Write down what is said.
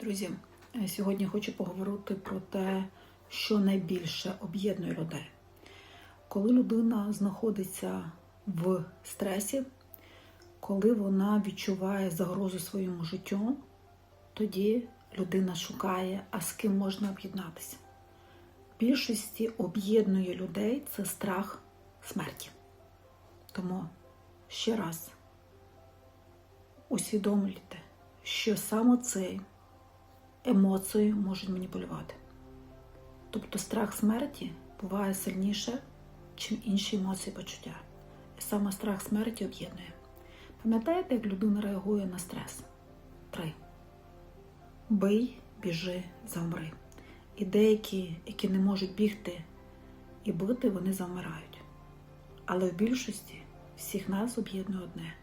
Друзі, е, сьогодні хочу поговорити про те, що найбільше об'єднує людей. Коли людина знаходиться в стресі, коли вона відчуває загрозу своєму життю, тоді людина шукає, а з ким можна об'єднатися. Більшості об'єднує людей це страх смерті. Тому ще раз усвідомлюйте, що саме цей емоцією можуть маніпулювати. Тобто страх смерті буває сильніше, ніж інші емоції почуття. І саме страх смерті об'єднує. Пам'ятаєте, як людина реагує на стрес? Три. Бий, біжи, завмри. І деякі, які не можуть бігти і бити, вони завмирають. Але в більшості всіх нас об'єднує одне.